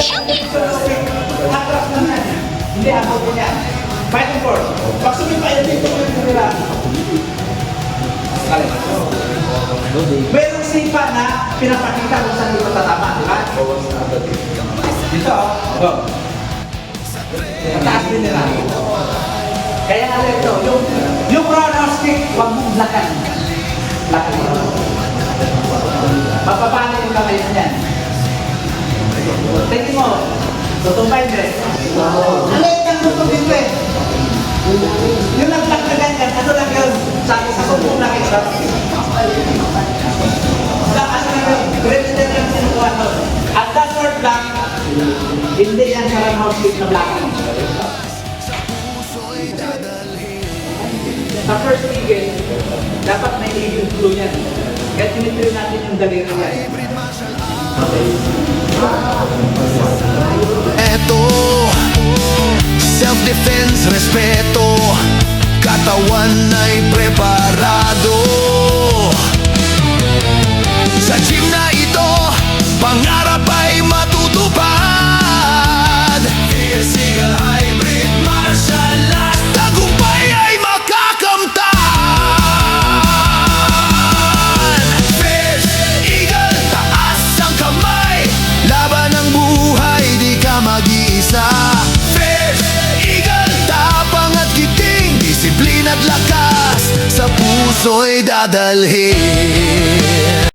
Hatras na nga niya. Hindi abot niya. Back and forth. Pag sumipay, dito ko yung nila. Merong sipa na pinapakita kung saan yung matatama, di ba? Dito, oh. go. Mataas din nila. Kaya nga ito, yung, yung runner's kick, huwag mong lakan. Lakan. Mapapanin yung kamay niyan din. Ano yung kang tutubin ko eh? Yung naglag na ganyan, ano lang yun? Sabi sa kumpong lang ito. Sa kasi lang yun, president nun. At that word lang, hindi yan sa roundhouse kick na black. Sa first eagle, dapat may eagle clue yan. Kaya tinitiri natin yung daliri yan. Eto Self-defense, respeto Katawan ay preparado. Sa gym na ito Pangarap ay matutupad. Eagle Hybrid Martial Arts. Tagumpay ay makakamtan. Fierce Eagle Taas ang kamay. Laban ng buhay Di ka mag-iisa at lakas sa puso'y dadalhin.